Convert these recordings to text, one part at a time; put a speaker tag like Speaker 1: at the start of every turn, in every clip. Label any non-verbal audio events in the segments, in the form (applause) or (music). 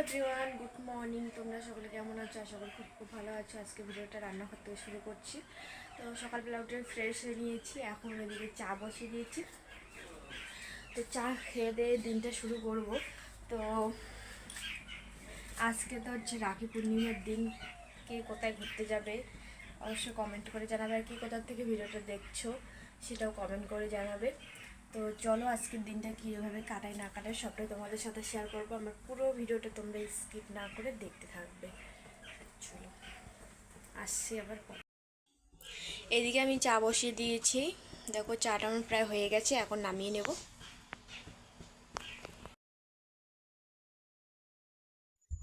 Speaker 1: Everyone good morning তোমরা সকলে কেমন আছো? আশা খুব খুব ভালো আছো। আজকে ভিডিওটা রান্না করতে শুরু করছি। তো সকালবেলা উঠে ফ্রেশ হয়ে নিয়েছি। এখন এদিকে চা বসিয়ে দিয়েছি। তো চা খেয়ে দিয়ে দিনটা শুরু করব। তো আজকে তো হচ্ছে রাখি পূর্ণিমার দিন। কে কোথায় ঘুরতে যাবে? অবশ্যই কমেন্ট করে জানাবে। আর কি কোথা থেকে ভিডিওটা দেখছ, সেটাও কমেন্ট করে জানাবে। তো চলো আজকের দিনটা কীভাবে কাটায় না কাটায় সবটাই তোমাদের সাথে শেয়ার করব। আমার পুরো ভিডিওটা তোমরা স্কিপ না করে দেখতে থাকবে। চলো, আসছি আবার এদিকে আমি চা বসিয়ে দিয়েছি। দেখো চাটা আমার প্রায় হয়ে গেছে, এখন নামিয়ে নেব।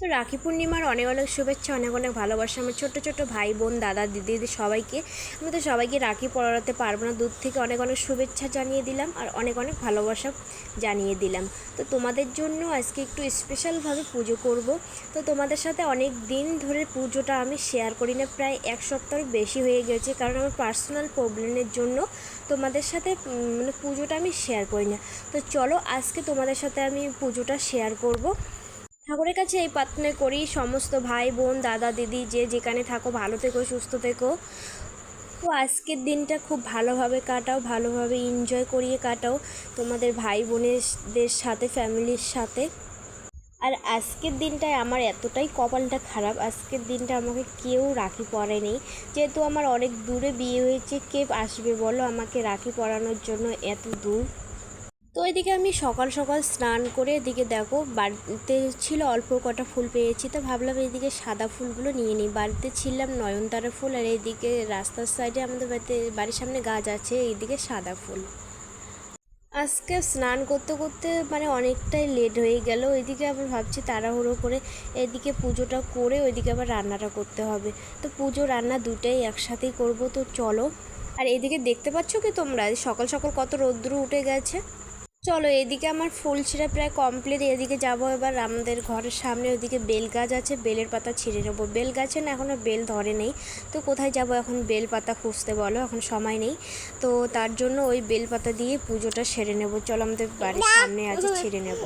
Speaker 1: তো রাখি পূর্ণিমার অনেক অনেক শুভেচ্ছা, অনেক অনেক ভালোবাসা। আমার ছোট্ট ছোট্ট ভাই বোন, দাদা, দিদি সবাইকে। আমি তো সবাইকে রাখি পরাতে পারব না। দূর থেকে অনেক অনেক শুভেচ্ছা জানিয়ে দিলাম আর অনেক অনেক ভালোবাসা জানিয়ে দিলাম। তো তোমাদের জন্য আজকে একটু স্পেশালভাবে পুজো করব। তো তোমাদের সাথে অনেক দিন ধরে পুজোটা আমি শেয়ার করি না। প্রায় এক সপ্তাহ বেশি হয়ে গেছে কারণ আমার পার্সোনাল প্রবলেমের জন্য তোমাদের সাথে মানে পুজোটা আমি শেয়ার করি না। তো চলো আজকে তোমাদের সাথে আমি পুজোটা শেয়ার করব। ঠাকুরের কাছে এই প্রার্থনা করি, সমস্ত ভাই, বোন, দাদা, দিদি, যে যেখানে থাকো, ভালো থেকো, সুস্থ থেকো। তো আজকের দিনটা খুব ভালোভাবে কাটাও, ভালোভাবে এনজয় করিয়ে কাটাও তোমাদের ভাই বোনেদের সাথে ফ্যামিলির সাথে। আর আজকের দিনটায় আমার এতটাই কপালটা খারাপ, আজকের দিনটা আমাকে কেউ রাখি পরায়নি। যেহেতু আমার অনেক দূরে বিয়ে হয়েছে, কে আসবে বলো? আমাকে রাখি পরানোর জন্য এত দূর। তো এদিকে আমি সকাল সকাল স্নান করে এদিকে দেখো বাড়িতে ছিল অল্প কটা ফুল পেয়েছি, তো ভাবলাম এদিকে সাদা ফুলগুলো নিয়ে নিই। বাড়িতে ছিলাম নয়নতারা ফুল আর এইদিকে রাস্তার সাইডে আমাদের বাড়িতে, বাড়ির সামনে গাছ আছে, এইদিকে সাদা ফুল। আজকে স্নান করতে করতে মানে অনেকটাই লেট হয়ে গেল ওইদিকে আবার ভাবছি তাড়াহুড়ো করে এদিকে পুজোটা করে ওইদিকে আবার রান্নাটা করতে হবে। তো পুজো, রান্না দুটাই একসাথেই করব, তো চলো। আর এদিকে দেখতে পাচ্ছ কি তোমরা? সকাল সকাল কত রৌদ্র উঠে গেছে। চলো, এদিকে আমার ফুল ছিঁড়া প্রায় কমপ্লিট এদিকে যাব এবার আমাদের ঘরের সামনে ওদিকে বেল গাছ আছে, বেলের পাতা ছিঁড়ে নেব। বেল গাছে না এখনও বেল ধরে নেই। তো কোথায় যাব এখন বেল পাতা খুঁজতে বলো, এখন সময় নেই। তো তার জন্য ওই বেল পাতা দিয়ে পুজোটা সেরে নেব। চলো, আমাদের বাড়ির সামনে আছে ছিঁড়ে নেব।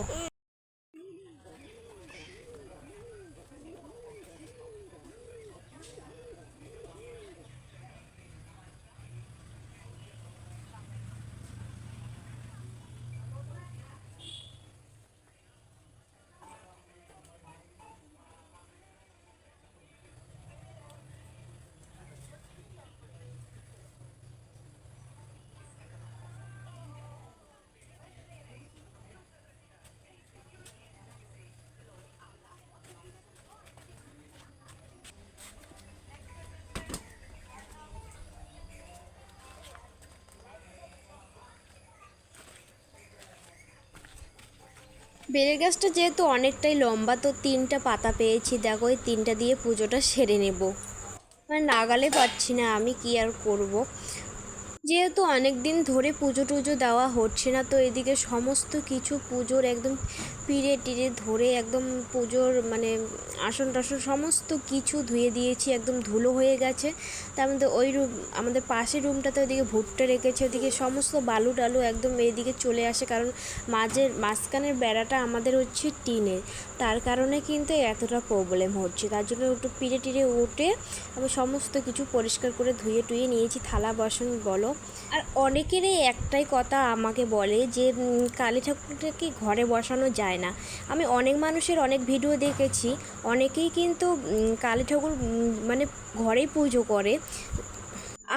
Speaker 1: বেলের গাছটা যেহেতু অনেকটাই লম্বা, তো তিনটা পাতা পেয়েছি দেখো ওই তিনটা দিয়ে পুজোটা সেরে নেব মানে নাগালে পাচ্ছি না, আমি কি আর করব। যেহেতু অনেক দিন ধরে পুজো টুজো দেওয়া হচ্ছে না, তো এদিকে সমস্ত কিছু পুজোর একদম পিড়ে টিড়ে ধরে একদম পুজোর মানে আসন টাসন সমস্ত কিছু ধুয়ে দিয়েছি, একদম ধুলো হয়ে গেছে। তার মধ্যে ওই রুম, আমাদের পাশের রুমটাতে ওদিকে ভুট্টা রেখেছে ওদিকে সমস্ত বালু টালু একদম এইদিকে চলে আসে, কারণ মাঝের মাঝখানের বেড়াটা আমাদের হচ্ছে টিনের। তার কারণে কিন্তু এতটা প্রবলেম হচ্ছে, তার জন্য একটু পিড়ে টিড়ে উঠে আমি সমস্ত কিছু পরিষ্কার করে ধুয়ে টুয়ে নিয়েছি, থালা, বাসন, বলো। আর অনেকেরই একটাই কথা আমাকে বলে যে কালী ঠাকুরটা কি ঘরে বসানো যায় না? আমি অনেক মানুষের অনেক ভিডিও দেখেছি, অনেকেই কিন্তু কালী ঠাকুর মানে ঘরেই পুজো করে।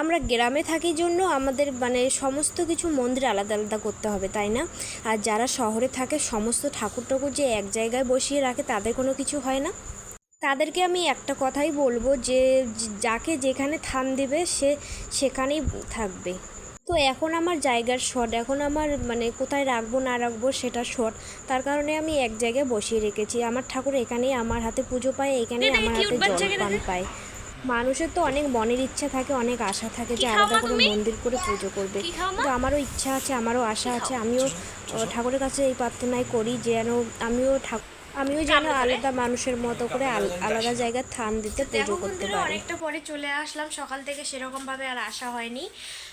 Speaker 1: আমরা গ্রামে থাকি জন্য আমাদের মানে সমস্ত কিছু মন্দির আলাদা আলাদা করতে হবে, তাই না? আর যারা শহরে থাকে, সমস্ত ঠাকুর ঠাকুর যে এক জায়গায় বসিয়ে রাখে, তাদের কোনো কিছু হয় না? তাদেরকে আমি একটা কথাই বলব যে যাকে যেখানে থান দিবে সে সেখানেই থাকবে। তো এখন আমার জায়গার শর্ট এখন আমার মানে কোথায় রাখব না রাখব সেটা শর্ট তার কারণে আমি এক জায়গায় বসিয়ে রেখেছি। আমার ঠাকুর এখানেই আমার হাতে পুজো পায় এখানেই আমার হাতে জল পান পায়। মানুষের তো অনেক মনের ইচ্ছা থাকে অনেক আশা থাকে যে আলাদা করে মন্দির করে পুজো করবে। তো আমারও ইচ্ছা আছে আমারও আশা আছে। আমিও ঠাকুরের কাছে এই প্রার্থনাই করি যেন আমিও ঠাকুর আমিও যেন আলাদা মানুষের মতো করে আল- আলাদা জায়গায় থান দিতে পুজো করতে পারি। অনেকটা পরে চলে আসলাম। সকাল থেকে সেরকম ভাবে আর আসা হয়নি।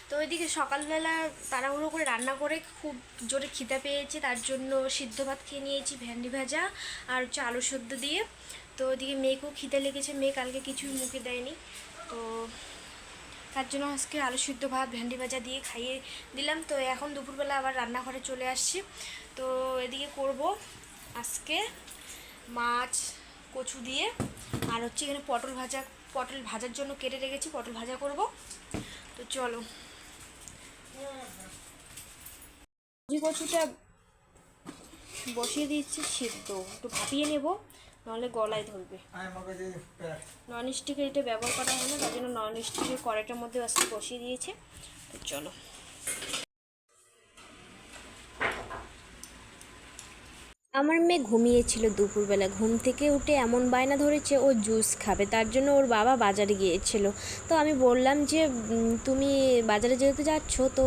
Speaker 1: তো ওইদিকে সকালবেলা তাড়াহুড়ো করে রান্না করে খুব জোরে খিদে পেয়েছে তার জন্য সিদ্ধ ভাত খেয়ে নিয়েছি ভেন্ডি ভাজা আর হচ্ছে আলু সেদ্ধ দিয়ে। তো ওইদিকে মেয়েকেও খিদে লেগেছে মেয়ে কালকে কিছুই মুখে দেয়নি। তো তার জন্য আজকে আলু সিদ্ধ ভাত ভেন্ডি ভাজা দিয়ে খাইয়ে দিলাম। তো এখন দুপুরবেলা আবার রান্নাঘরে চলে আসছি। তো এদিকে করব। আজকে মাছ কচু দিয়ে আর হচ্ছে এখানে পটল ভাজা পটল ভাজার জন্য কেটে রেখেছি পটল ভাজা করব। তো চলো। সবজি কচুটা বসিয়ে দিচ্ছি সিদ্ধ। একটু ভাপিয়ে নেব নাহলে গলায় ধরবে। নন স্টিকের এটা ব্যবহার করা হয় না তার জন্য নন স্টিকের কড়াইটার মধ্যে আজকে বসিয়ে দিয়েছে। তো চলো। আমার মেয়ে ঘুমিয়েছিল দুপুরবেলা। ঘুম থেকে উঠে এমন বায়না ধরেছে, ও জুস খাবে। তার জন্য ওর বাবা বাজারে গিয়েছিল। তো আমি বললাম যে তুমি বাজারে যেহেতু যাচ্ছ, তো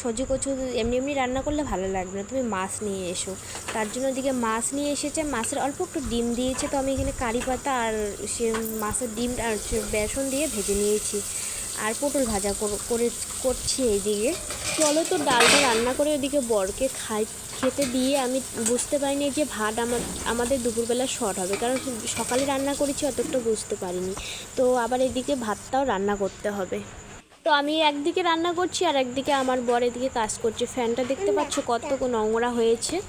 Speaker 1: সজি কচু এমনি এমনি রান্না করলে ভালো লাগবে না। তুমি মাছ নিয়ে এসো। তার জন্য ওদিকে মাছ নিয়ে এসেছে। মাছের অল্প একটু ডিম দিয়েছে। তো আমি এখানে কারি পাতা আর সে মাছের ডিম আর বেসন দিয়ে ভেজে নিয়েছি। আর পটল ভাজা কর- করে করছি এইদিকে। চলো তো ডালটা রান্না করে ওদিকে বরকে খাই, খেতে দিয়ে আমি বুঝতে পারিনি যে ভাত আমার, আমাদের দুপুরবেলা শর্ট হবে, কারণ সকালে রান্না করেছি অতটা বুঝতে পারিনি। তো আবার এদিকে ভাতটাও রান্না করতে হবে। তো আমি একদিকে রান্না করছি আর একদিকে আমার বর এদিকে কাজ করছে। ফ্যানটা দেখতে পাচ্ছ কত নোংরা হয়েছে।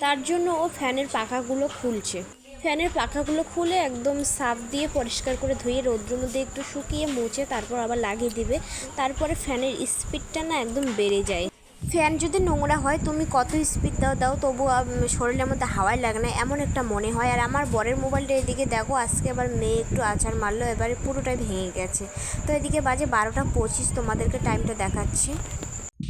Speaker 1: তার জন্য ও ফ্যানের পাখাগুলো খুলছে। ফ্যানের পাখাগুলো খুলে একদম সাফ দিয়ে পরিষ্কার করে ধুয়ে রৌদ্রের মধ্যে একটু শুকিয়ে মুছে তারপর আবার লাগিয়ে দিবে। তারপরে ফ্যানের স্পিডটা না একদম বেড়ে যায়। ফ্যান যদি নোংরা হয়, তুমি কত স্পিড দাও দাও তবু শরীরের মধ্যে হাওয়াই লাগে না, এমন একটা মনে হয়। আর আমার বরের মোবাইলটা এদিকে দেখো, আজকে আবার মেয়ে একটু আচার মারলো, এবারে পুরোটাই ভেঙে গেছে। তো এদিকে বাজে বারোটা পঁচিশ, তোমাদেরকে টাইমটা দেখাচ্ছি।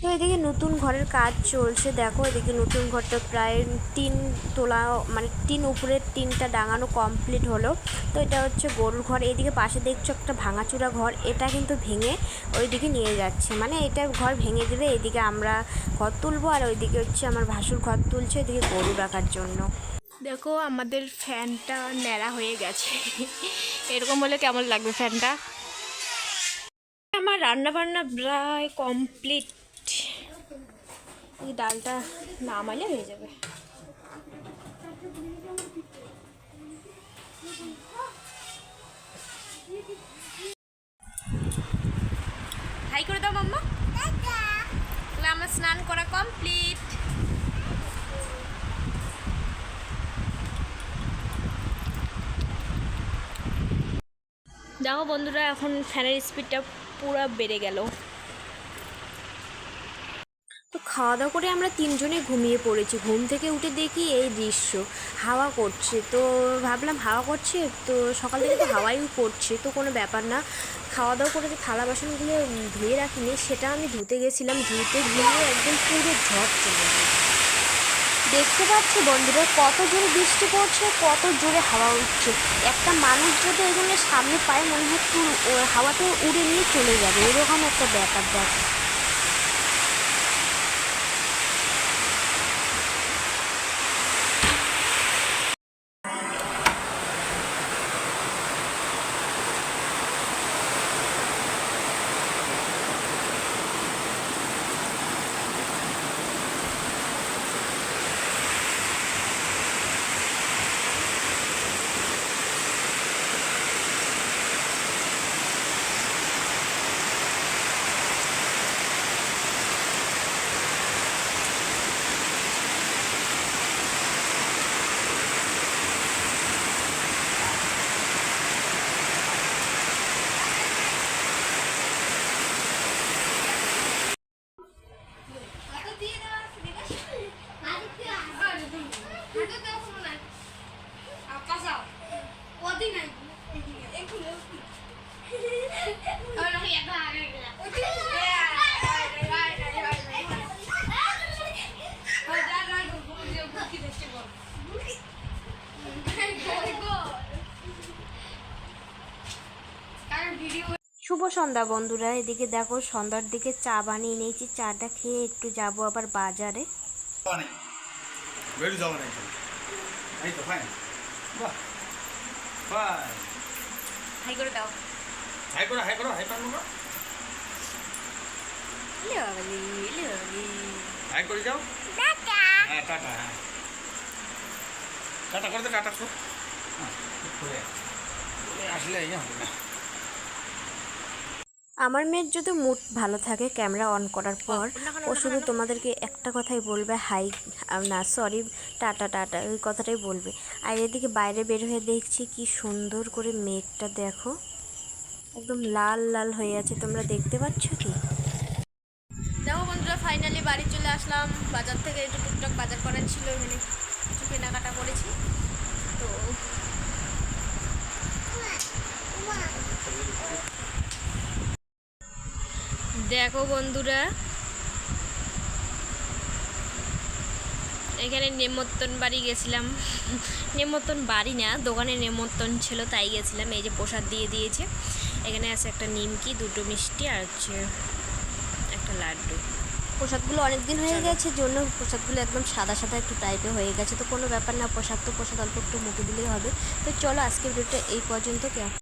Speaker 1: তো এদিকে নতুন ঘরের কাজ চলছে, দেখো এদিকে নতুন ঘরটা প্রায় টিন তোলা মানে টিন উপরের টিনটা ডাঙানো কমপ্লিট হলো। তো এটা হচ্ছে গরুর ঘর, এদিকে পাশে দেখছ একটা ভাঙাচুরা ঘর, এটা কিন্তু ভেঙে ওইদিকে নিয়ে যাচ্ছে। মানে এটা ঘর ভেঙে দিলে এদিকে আমরা ঘর তুলবো আর ওইদিকে হচ্ছে আমার ভাসুর ঘর তুলছে, এদিকে গরু রাখার জন্য। দেখো আমাদের ফ্যানটা ন্যাড়া হয়ে গেছে। এরকম হলে কেমন লাগবে ফ্যানটা? আমার রান্না বান্না প্রায় কমপ্লিট। এই ডালটা নামালে হয়ে যাবে। হাই করে দাও মাম্মা। তাহলে আমার স্নান করা কমপ্লিট। দেখো বন্ধুরা, এখন ফ্যানের স্পিডটা পুরো বেড়ে গেল। খাওয়া দাওয়া করে আমরা তিনজনে ঘুমিয়ে পড়েছি। ঘুম থেকে উঠে দেখি এই দৃশ্য। হাওয়া করছে। তো ভাবলাম হাওয়া করছে? তো সকাল থেকে তো হাওয়াই করছে। তো কোনো ব্যাপার না। খাওয়া দাওয়া করে যে থালা বাসনগুলো ধুয়ে রাখিনি, সেটা আমি ধুতে গেছিলাম। ধুতে গিয়ে একদম পুরো ঝড় চলে গেল। দেখতে পাচ্ছি বন্ধুরা, কত জোরে বৃষ্টি পড়ছে, কত জোরে হাওয়া উঠছে। একটা মানুষ যদি এখানে সামনে পায়, মনে হয় হাওয়াতে উড়ে নিয়ে চলে যাবে। এরকম একটা ব্যাপার, দেখ। সন্ধ্যা বন্ধুরা এদিকে দেখো সন্ধ্যার দিকে চা বানিয়ে নিয়েছি। চাটা খেয়ে একটু যাব আবার বাজারে।
Speaker 2: যাওয়া নেই বেরু যাওয়া নেই এই তো ফাইন বাহ ফাইন
Speaker 1: হাই করে দাও।
Speaker 2: হাই করো হাই করো হাই করো
Speaker 1: ললি ললি
Speaker 2: হাই করে যাও। টাটা। করে দে টাটা হ্যাঁ আসলে হবে না।
Speaker 1: আমার মেয়ের যদি মুড ভালো থাকে ক্যামেরা অন করার পর ও শুধু তোমাদেরকে একটা কথাই বলবে হাই না সরি টাটা টাটা ওই কথাটাই বলবে। আর এদিকে বাইরে বের হয়ে দেখছি কি সুন্দর করে মেঘটা দেখো। একদম লাল লাল হয়ে আছে। তোমরা দেখতে পাচ্ছ কি? দেখো বন্ধুরা ফাইনালি বাড়ি চলে আসলাম। বাজার থেকে একটু টুকটাক বাজার করার ছিল এখানে কিছু কেনাকাটা করেছি। তো দেখো বন্ধুরা। এখানে নেমন্তন বাড়ি গেছিলাম। (laughs) নেমন্তন বাড়ি না দোকানে নেমন্তন ছিল তাই গেছিলাম। এই যে প্রসাদ দিয়ে দিয়েছে। এখানে আছে একটা নিমকি দুটো মিষ্টি আর হচ্ছে একটা লাড্ডু। প্রসাদগুলো অনেক দিন হয়ে গেছে জন্য প্রসাদগুলো একদম সাদা সাদা একটু টাইপে হয়ে গেছে। তো কোনো ব্যাপার না প্রসাদ তো প্রসাদ অল্প একটু মুখে দিলেই হবে। তো চলো আজকে ভিডিওটা এই পর্যন্ত কে